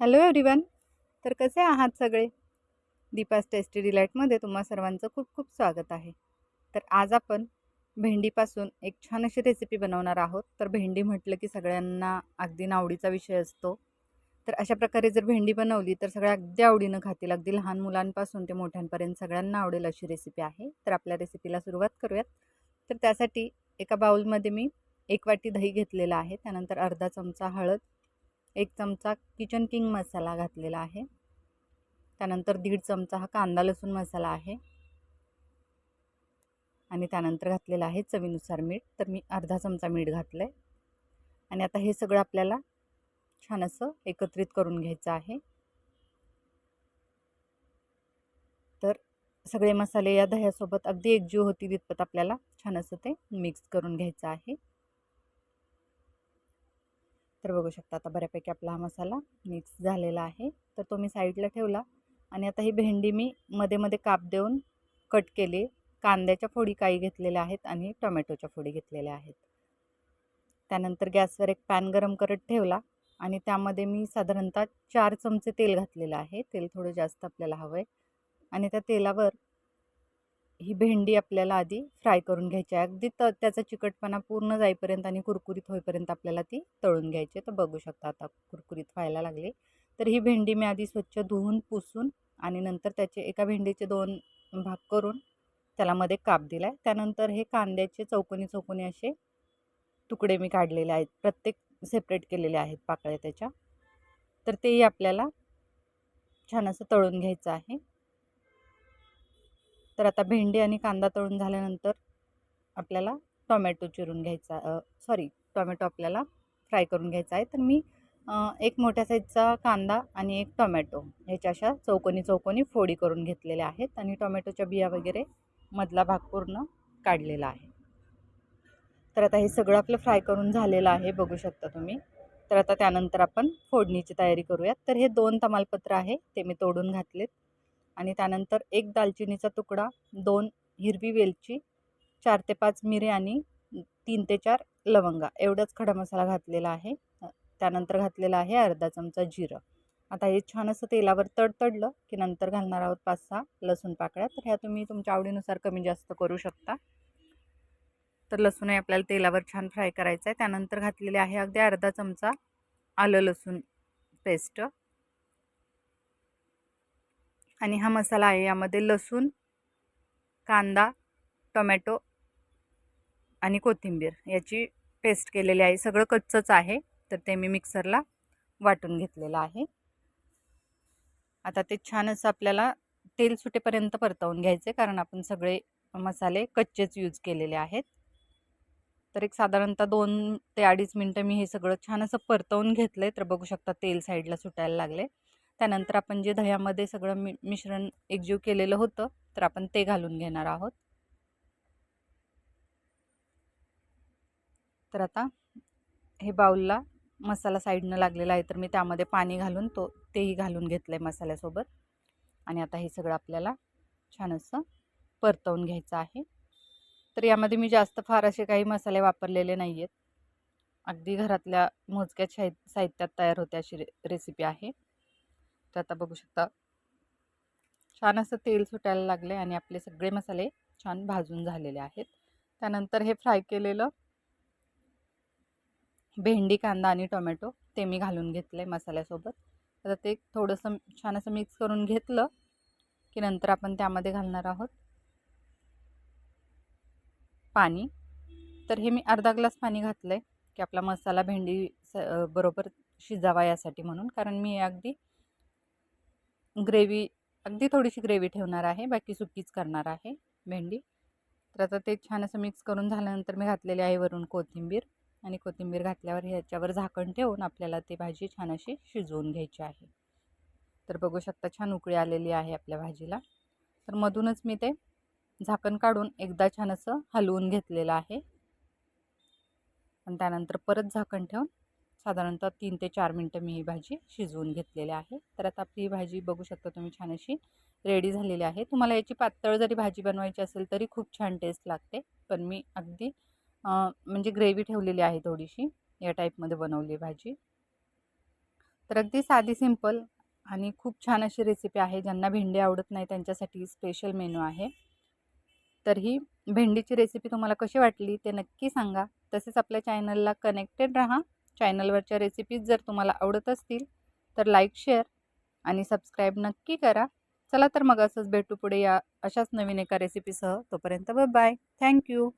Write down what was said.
Hello everyone तर कसे आहात सगळे? दीपास टेस्टी डिलाईटमध्ये तुम्हा सर्वांचं खूप खूप स्वागत आहे. तर आज आपण भेंडीपासून एक छान अशी रेसिपी बनवणार आहोत. तर भेंडी म्हटलं की सगळ्यांना अगदी नावडीचा विषय असतो. तर अशा प्रकारे जर भेंडी बनवली तर सगळ्या अगदी आवडीनं खातील. अगदी लहान मुलांपासून ते मोठ्यांपर्यंत सगळ्यांना आवडेल अशी रेसिपी आहे. तर आपल्या रेसिपीला सुरुवात करूयात. तर त्यासाठी एका बाउलमध्ये मी एक वाटी दही घेतलेला आहे. त्यानंतर अर्धा चमचा हळद एक चमचा किचन किंग मसाला घातलेला आहे. त्यानंतर दीड चमचा हा कांदा लसूण मसाला आहे. आणि त्यानंतर घातलेला आहे चवीनुसार मीठ. तर मी अर्धा चमचा मीठ घातलं आहे आणि आता हे सगळं आपल्याला छान असं एकत्रित करून घ्यायचं आहे. तर सगळे मसाले या दह्यासोबत अगदी एकजीव होती तितपत आपल्याला छान असं ते मिक्स करून घ्यायचं आहे. तर बघू शकता आता बऱ्यापैकी आपला हा मसाला मिक्स झालेला आहे. तर तो मी साईडला ठेवला आणि आता ही भेंडी मी मध्ये मध्ये काप देऊन कट केली. कांद्याच्या फोडी काही घेतलेल्या आहेत आणि टोमॅटोच्या फोडी घेतलेल्या आहेत. त्यानंतर गॅसवर एक पॅन गरम करत ठेवला आणि त्यामध्ये मी साधारणतः चार चमचे तेल घातलेलं आहे. तेल थोडं जास्त आपल्याला हवं आहे आणि त्या तेलावर ही भेंडी आपल्याला आधी फ्राय करून घ्यायची आहे. अगदी त त्याचा चिकटपणा पूर्ण जाईपर्यंत आणि कुरकुरीत होईपर्यंत आपल्याला ती तळून घ्यायची तर बघू शकता आता कुरकुरीत व्हायला लागले. तर ही भेंडी मी आधी स्वच्छ धुवून पुसून आणि नंतर त्याचे एका भेंडीचे दोन भाग करून त्याला मध्ये काप दिला आहे त्यानंतर हे कांद्याचे चौकोनी चौकोनी असे तुकडे मी काढलेले आहेत. प्रत्येक सेपरेट केलेले आहेत पाकळ्या त्याच्या. तर तेही आपल्याला छान असं तळून घ्यायचं आहे. तर आता भेंडी आणि कांदा तळून झाल्यानंतर आपल्याला टॉमॅटो चिरून घ्यायचा सॉरी टॉमॅटो आपल्याला फ्राय करून घ्यायचा आहे. तर मी एक मोठ्या साईजचा कांदा आणि एक टॉमॅटो ह्याच्या अशा चौकोनी चौकोनी फोडी करून घेतलेल्या आहेत आणि टॉमॅटोच्या बिया वगैरे मधला भाग पूर्ण काढलेला आहे. तर आता हे सगळं आपलं फ्राय करून झालेलं आहे बघू शकता तुम्ही. तर आता त्यानंतर आपण फोडणीची तयारी करूयात. तर हे दोन तमालपत्र आहे ते मी तोडून घातलेत. आणि त्यानंतर एक दालचिनीचा तुकडा दोन हिरवी वेलची चार ते पाच मिरे आणि तीन ते चार लवंगा. एवढंच खडा मसाला घातलेला आहे. त्यानंतर घातलेला आहे अर्धा चमचा जिरं. आता हे छान असं तेलावर तडतडलं की नंतर घालणार आहोत पाच सहा लसूण पाकळ्या. तर ह्या तुम्ही तुमच्या आवडीनुसार कमी जास्त करू शकता. तर लसूणही आपल्याला तेलावर छान फ्राय करायचं आहे त्यानंतर घातलेले आहे अगदी अर्धा चमचा आलं लसूण पेस्ट. आणि हा मसाला आहे यामध्ये लसूण कांदा टोमॅटो आणि कोथिंबीर. याची पेस्ट केलेली आहे. सगळं कच्चंच आहे. तर ते मी मिक्सरला वाटून घेतलेलं आहे. आता ते छान असं आपल्याला तेल सुटेपर्यंत परतवून घ्यायचे कारण आपण सगळे मसाले कच्चेच यूज केलेले आहेत. तर एक साधारणतः दोन ते अडीच मिनटं मी हे सगळं छान असं परतवून घेतलं आहे तर बघू शकता तेल साईडला सुटायला लागले. त्यानंतर आपण जे दह्यामध्ये सगळं मि मिश्रण एकजीव केलेलं होतं तर आपण ते घालून घेणार आहोत. तर आता हे बाऊलला मसाला साईडनं लागलेला आहे तर मी त्यामध्ये पाणी घालून तो तेही घालून घेतलं आहे मसाल्यासोबत. आणि आता हे सगळं आपल्याला छान असं परतवून घ्यायचं आहे. तर यामध्ये मी जास्त फार असे काही मसाले वापरलेले नाही आहेत अगदी घरातल्या मोजक्या साहित्यात तयार होते अशी रे रेसिपी आहे. तर आता बघू शकता. छान असं तेल सुटायला लागले आणि आपले सगळे मसाले छान भाजून झालेले आहेत. त्यानंतर हे फ्राय केलेलं भेंडी कांदा आणि टोमॅटो ते मी घालून घेतलं आहे मसाल्यासोबत. आता ते थोडंसं छान असं मिक्स करून घेतलं की नंतर आपण त्यामध्ये घालणार आहोत पाणी. तर हे मी अर्धा ग्लास पाणी घातलं आहे की आपला मसाला भेंडी स बरोबर शिजावा यासाठी म्हणून. कारण मी अगदी ग्रेव्ही अगदी थोडीशी ग्रेव्ही ठेवणार आहे बाकी सुकीच करणार आहे भेंडी. तर आता ते छान असं मिक्स करून झाल्यानंतर मी घातलेले आहे वरून कोथिंबीर आणि कोथिंबीर घातल्यावर ह्याच्यावर झाकण ठेवून आपल्याला ती भाजी छान अशी शिजवून घ्यायची आहे. तर बघू शकता छान उकळी आलेली आहे आपल्या भाजीला. तर मधूनच मी ते झाकण काढून एकदा छान असं हलवून घेतलेलं आहे. आणि त्यानंतर परत झाकण ठेवून साधारणतः तीन ते चार मिनटं मी ही भाजी शिजवून घेतलेली आहे. तर आता आपली ही भाजी बघू शकता तुम्ही छान अशी रेडी झालेली आहे. तुम्हाला याची पातळ जरी भाजी बनवायची असेल तरी खूप छान टेस्ट लागते. पण मी अगदी म्हणजे ग्रेव्ही ठेवलेली आहे थोडीशी या टाईपमध्ये बनवली भाजी. तर अगदी साधी सिंपल आणि खूप छान अशी रेसिपी आहे. ज्यांना भेंडी आवडत नाही त्यांच्यासाठी स्पेशल मेनू आहे. तर ही भेंडीची रेसिपी तुम्हाला कशी वाटली ते नक्की सांगा. तसेच आपल्या चॅनलला कनेक्टेड राहा. चॅनलवरच्या रेसिपीज जर तुम्हाला आवडत असतील तर लाईक शेअर आणि सबस्क्राईब नक्की करा. चला तर मग असंच भेटू पुढे या अशाच नवीन एका रेसिपीसह तोपर्यंत बाय थँक्यू